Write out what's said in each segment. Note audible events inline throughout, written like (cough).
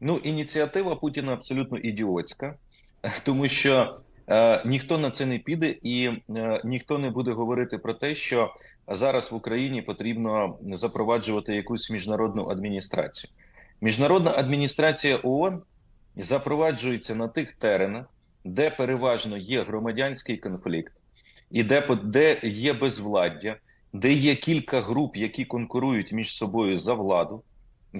Ну, ініціатива Путіна абсолютно ідіотська, (laughs) тому що е, ніхто на це не піде, і е, ніхто не буде говорити про те, що зараз в Україні потрібно запроваджувати якусь міжнародну адміністрацію. Міжнародна адміністрація ООН запроваджується на тих теренах, де переважно є громадянський конфлікт, і де, де є безвладдя, де є кілька груп, які конкурують між собою за владу,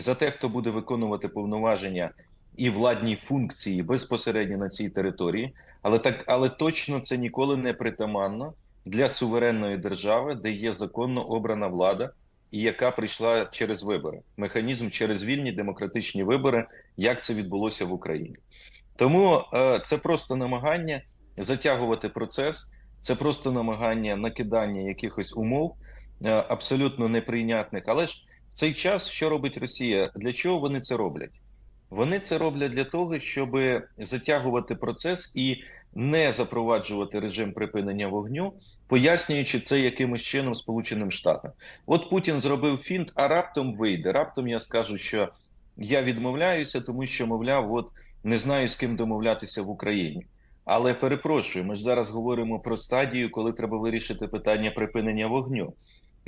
за те, хто буде виконувати повноваження і владні функції безпосередньо на цій території, але так, але точно це ніколи не притаманно для суверенної держави, де є законно обрана влада, і яка прийшла через вибори. Механізм через вільні демократичні вибори, як це відбулося в Україні. Тому е, це просто намагання затягувати процес, це просто намагання накидання якихось умов е, абсолютно неприйнятних. Але ж цей час що робить Росія? Для чого вони це роблять? Вони це роблять для того, щоб затягувати процес і не запроваджувати режим припинення вогню, пояснюючи це якимось чином Сполученим Штатам. От Путін зробив фінт, а раптом вийде. Раптом я скажу, що я відмовляюся, тому що, мовляв, от не знаю з ким домовлятися в Україні. Але перепрошую, ми ж зараз говоримо про стадію, коли треба вирішити питання припинення вогню.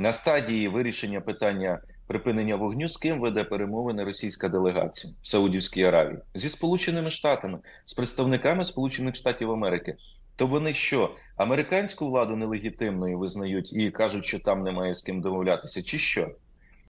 На стадії вирішення питання припинення вогню з ким веде перемовини російська делегація в Саудівській Аравії зі Сполученими Штатами, з представниками Сполучених Штатів Америки. То вони що американську владу нелегітимною визнають і кажуть, що там немає з ким домовлятися, чи що?